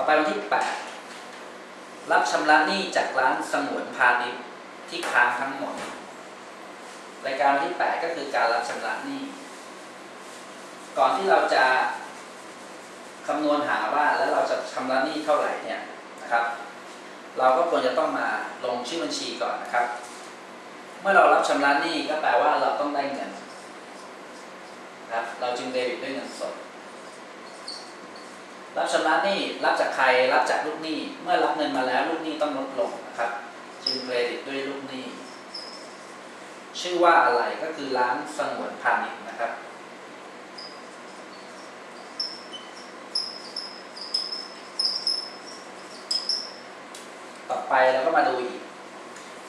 ต่อไปวันที่ 8 รับชำระหนี้จากร้านสงวนพาณิชย์ที่ค้างทั้งหมด รายการวันที่ 8 ก็คือการรับชำระหนี้ ก่อนที่เราจะคำนวณหาว่าแล้วเราจะชำระหนี้เท่าไหร่เนี่ยนะครับ เราก็ควรจะต้องมาลงชื่อบัญชีก่อนนะครับ เมื่อเรารับชำระหนี้ก็แปลว่าเราต้องได้เงินนะครับเราจึงเดบิตด้วยเงินสด รับชำระหนี้รับจากใครรับจากลูกหนี้ เมื่อรับเงินมาแล้วลูกหนี้ต้องลดลงนะครับจึงเครดิตด้วยลูกหนี้ ชื่อว่าอะไรก็คือร้านสงวนพาณิชย์นะครับ ต่อไปเราก็มาดูอีก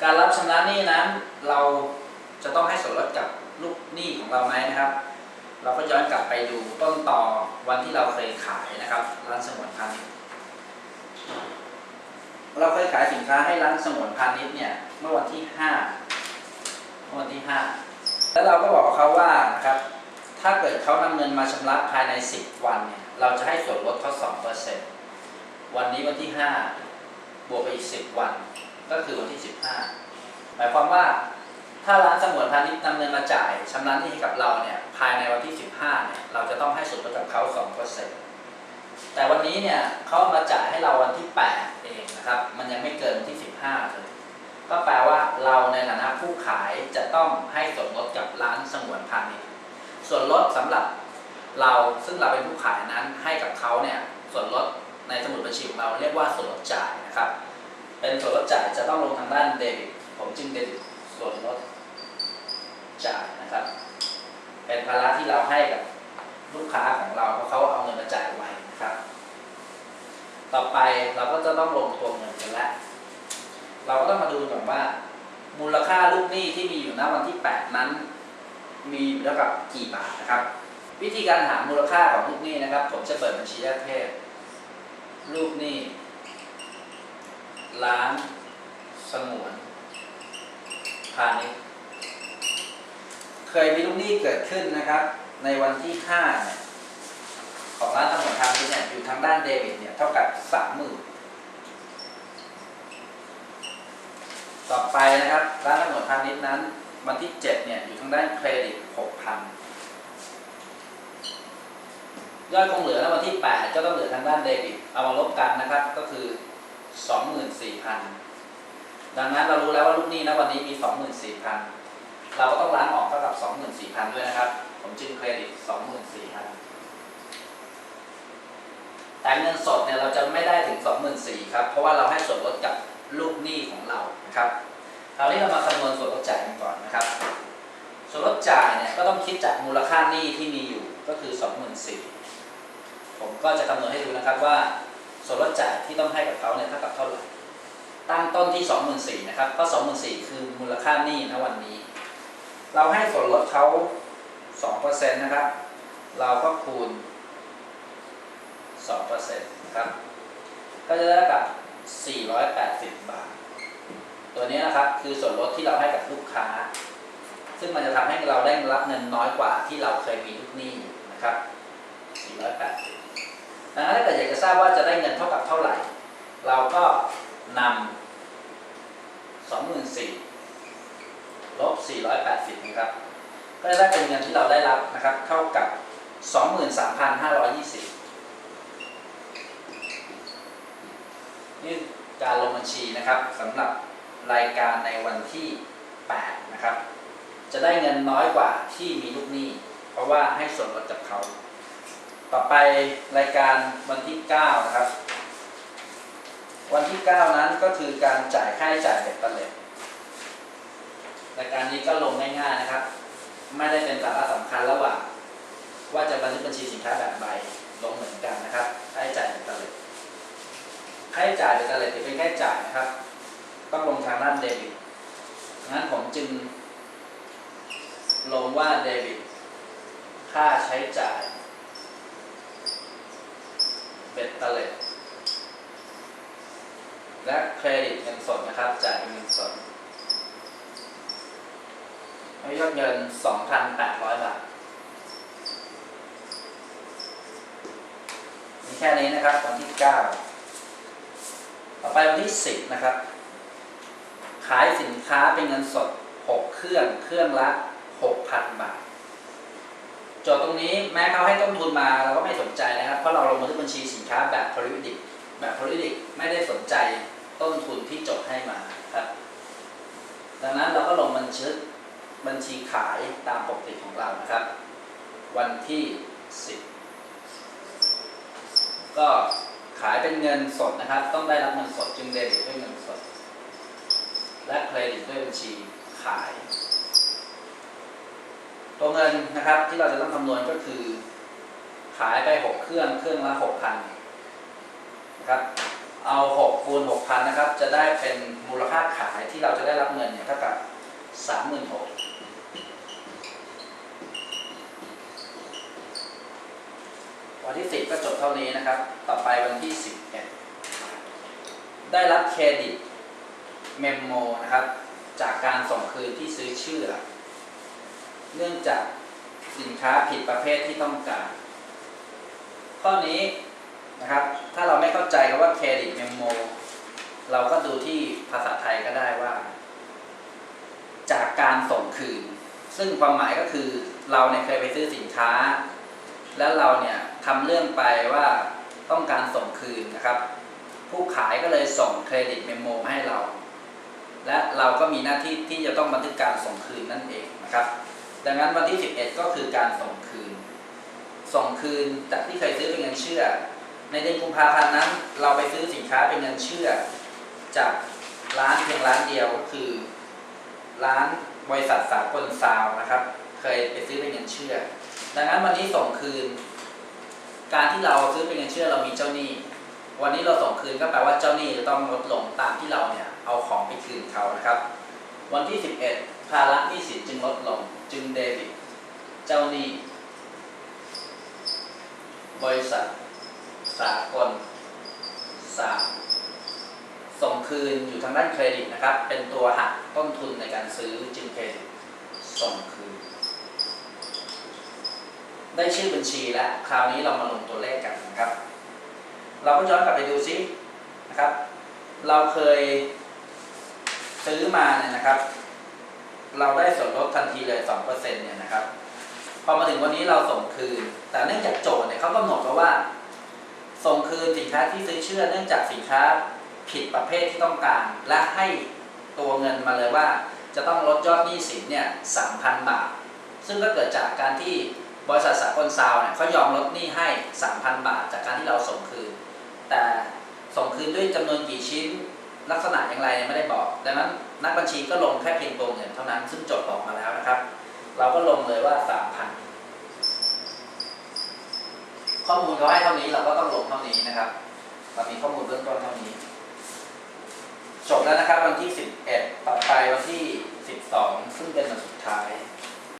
การรับชำระหนี้นั้นเราจะต้องให้ส่วนลดกับลูกหนี้ของเราไหมนะครับ เราก็ย้อนกลับไปดูต้นต่อวันที่เราเคยขายนะครับ ร้านสงวนพาณิชย์เราเคยขายสินค้าให้ร้านสงวนพาณิชย์เนี่ยเมื่อวันที่ห้าเมื่อวันที่ห้าแล้วเราก็บอกเขาว่านะครับถ้าเกิดเขานำเงินมาชำระภายใน 10 วันเนี่ยเราจะให้ส่วนลดเขา2%วันนี้วันที่ 5 บวกไปอีก 10 วัน ก็คือวันที่ 15 หมายความว่า ถ้าร้านสงวนพาณิชย์นำเงินมาจ่ายชำระหนี้ให้กับเราเนี่ยภายในวันที่ 15เนี่ยเราจะต้องให้ส่วนลดกับเขา2%แต่วันนี้เนี่ยเขามาจ่ายให้เราวันที่ 8 เองนะครับมันยังไม่เกินที่ 15เลยก็แปลว่าเราในฐานะผู้ขายจะต้องให้ส่วนลดกับร้านสงวนพาณิชย์ส่วนลดสำหรับเราซึ่งเราเป็นผู้ขายนั้นให้กับเขาเนี่ยส่วนลดในสมุดบัญชีของเราเรียกว่าส่วนลดจ่ายนะครับ เป็นส่วนลดจ่ายจะต้องลงทางด้านเดบิตผมจึงเดบิตส่วนลด จ่ายนะครับ เป็นภาระที่เราให้กับลูกค้าของเราเพราะเขาเอาเงินมาจ่ายไว้นะครับ ต่อไปเราก็จะต้องลงตัวเงินกันแล้วเราก็ต้องมาดูก่อนว่า มูลค่าลูกหนี้ที่มีอยู่ณวันที่ 8 นั้น มีเท่ากับกี่บาทนะครับ วิธีการหามูลค่าของลูกหนี้นะครับ ผมจะเปิดบัญชีแยกเพศลูกหนี้ร้านสงวนพาณิชย์ เคยมีลูกหนี้เกิดขึ้นนะครับ ในวันที่5เนี่ยของร้านสงวนพาณิชย์เนี่ยอยู่ทางด้านเดบิตเนี่ยเท่ากับ30,000ต่อไปนะครับร้านสงวนพาณิชย์นั้น วันที่7เนี่ยอยู่ทางด้านเครดิต6,000ยอดคงเหลือแล้ววันที่8ก็ต้องเหลือทางด้านเดบิตเอามาลบกันนะครับก็คือ24,000ดังนั้นเรารู้แล้วว่าลูกหนี้นะวันนี้มี24,000เราก็ต้องล้างออก 24,000 ด้วยนะครับ ผมจึงเครดิต 24,000 แต่เงินสดเนี่ยเราจะไม่ได้ถึง 24,000ครับ เพราะว่าเราให้ส่วนลดกับลูกหนี้ของเรานะครับคราวนี้เรามาคำนวณส่วนลดจ่ายกันก่อนนะครับ ส่วนลดจ่ายเนี่ยก็ต้องคิดจากมูลค่าหนี้ที่มีอยู่ก็คือ 24,000ผมก็จะคำนวณให้ดูนะครับว่าส่วนลดจ่ายที่ต้องให้กับเขาเนี่ยเท่ากับเท่าไหร่ตั้งต้นที่ 24,000นะครับเพราะ24,000คือมูลค่าหนี้ณวันนี้ เราให้ส่วนลดเขา2%นะครับ เราก็คูณ2%นะครับ ก็จะได้กับ 480 บาท ตัวนี้นะครับคือส่วนลดที่เราให้กับลูกค้า ซึ่งมันจะทำให้เราได้รับเงินน้อยกว่าที่เราเคยมีลูกหนี้อยู่นะครับ 480 ดังนั้นถ้าเกิดอยากจะทราบว่าจะได้เงินเท่ากับเท่าไหร่ เราก็นำ24,000 ลบ 480 นะครับ ก็จะได้เป็นเงินที่เราได้รับนะครับ เท่ากับ 23,520 นี่การลงบัญชีนะครับสำหรับรายการในวันที่ 8 นะครับ จะได้เงินน้อยกว่าที่มีลูกหนี้ เพราะว่าให้ส่วนลดกับเขา ต่อไปรายการวันที่ 9 นะครับ วันที่ 9 นั้นก็คือการจ่ายค่าใช้จ่ายเบ็ดเล็ด รายการนี้ก็ลงง่ายๆนะครับ ไม่ได้เป็นสาระสำคัญระหว่างว่าจะบันทึกบัญชีสินค้าแบบใบลงเหมือนกันนะครับค่าใช้จ่ายเบ็ดเตล็ดค่าใช้จ่ายเป็นอะไรถือเป็นค่าใช้จ่ายนะครับ ต้องลงทางด้านเดบิตงั้นผมจึง ลงว่าเดบิตค่าใช้จ่ายเบ็ดเตล็ดและเครดิตเงินสดนะครับ จ่ายเป็นเงินสด ให้ยอดเงิน 2,800 บาท มีแค่นี้นะครับ วันที่9อไปวันที่ 10 นะครับ ขายสินค้าเป็นเงินสด 6 เครื่อง เครื่องละ 6,000 บาทจทย์ตรงนี้แม้เขาให้ต้นทุนมาเราก็ไม่สนใจนะครับ เพราะเราลงบันทึกบัญชีสินค้าแบบ periodic แบบ periodic ไม่ได้สนใจต้นทุนที่จดให้มาครับ ดังนั้นเราก็ลงบันทึก บัญชีขายตามปกติของเรานะครับ วันที่ 10 ก็ขายเป็นเงินสดนะครับ ต้องได้รับเงินสดจึงเดบิตด้วยเงินสด และเครดิตด้วยบัญชีขาย ตัวเงินนะครับที่เราจะต้องคำนวณก็คือ ขายไป 6 เครื่องเครื่องละ6,000นะครับเอา 6 คูณ 6,000 นะครับ จะได้เป็นมูลค่าขายที่เราจะได้รับเงินเนี่ยเท่ากับ 36,000 วันที่ 10 ก็จบเท่านี้นะครับ ต่อไปวันที่ 11 ได้รับเครดิตเมมโมนะครับ จากการส่งคืนที่ซื้อเชื่อ เนื่องจากสินค้าผิดประเภทที่ต้องการ ข้อนี้นะครับ ถ้าเราไม่เข้าใจคำว่าเครดิตเมมโมเราก็ดูที่ภาษาไทยก็ได้ว่า จากการส่งคืน ซึ่งความหมายก็คือเราเนี่ยเคยไปซื้อสินค้า แล้วเราเนี่ย ทำเรื่องไปว่าต้องการส่งคืนนะครับ ผู้ขายก็เลยส่งเครดิตเมมโมมให้เรา และเราก็มีหน้าที่ที่จะต้องบันทึกการส่งคืนนั่นเองนะครับ ดังนั้นวันที่ 11 ก็คือการส่งคืน ส่งคืนจากที่เคยซื้อเป็นเงินเชื่อ ในเดือนกุมภาพันธ์นั้น เราไปซื้อสินค้าเป็นเงินเชื่อ จากร้านเพียงร้านเดียวก็คือ ร้านบริษัทสากลซาวน์นะครับ เคยไปซื้อเป็นเงินเชื่อ ดังนั้นวันนี้ส่งคืน การที่เราซื้อเป็นเงินเชื่อเรามีเจ้าหนี้ วันนี้เราส่งคืนก็แปลว่าเจ้าหนี้จะต้องลดลงตามที่เราเนี่ยเอาของไปคืนเขานะครับ วันที่ 11 ภาระหนี้สินจึงลดลง จึงเดบิตเจ้าหนี้ บริษัท สากลสาส่งคืนอยู่ทางด้านเครดิตนะครับ เป็นตัวหักต้นทุนในการซื้อจึงเครดิตส่งคืน ได้ชื่อบัญชีแล้ว คราวนี้เรามาลงตัวเลขกันนะครับ เราก็ย้อนกลับไปดูซินะครับ เราเคยซื้อมาเนี่ยนะครับ เราได้ส่วนลดทันทีเลย2%เนี่ยนะครับ พอมาถึงวันนี้เราส่งคืน แต่เนื่องจากโจทย์เนี่ยเขากำหนดมาว่า ส่งคืนสินค้าที่ซื้อเชื่อ เนื่องจากสินค้าผิดประเภทที่ต้องการ และให้ตัวเงินมาเลยว่า จะต้องลดยอดหนี้สินเนี่ย3,000บาท ซึ่งก็เกิดจากการที่ บริษัทสากลซาวเนี่ยเขายอมลดหนี้ให้ 3,000 บาท จากการที่เราส่งคืน แต่ส่งคืนด้วยจำนวนกี่ชิ้นลักษณะอย่างไรเนี่ยไม่ได้บอก ดังนั้นนักบัญชีก็ลงแค่เพียงตัวเงินเท่านั้นซึ่งโจทย์บอกมาแล้วนะครับ เราก็ลงเลยว่า 3,000 ข้อมูลเขาให้เท่านี้เราก็ต้องลงเท่านี้นะครับเรามีข้อมูลเบื้องต้นเท่านี้จบแล้วนะครับวันที่ 11 ต่อไปวันที่ 12 ซึ่งเป็นวันสุดท้าย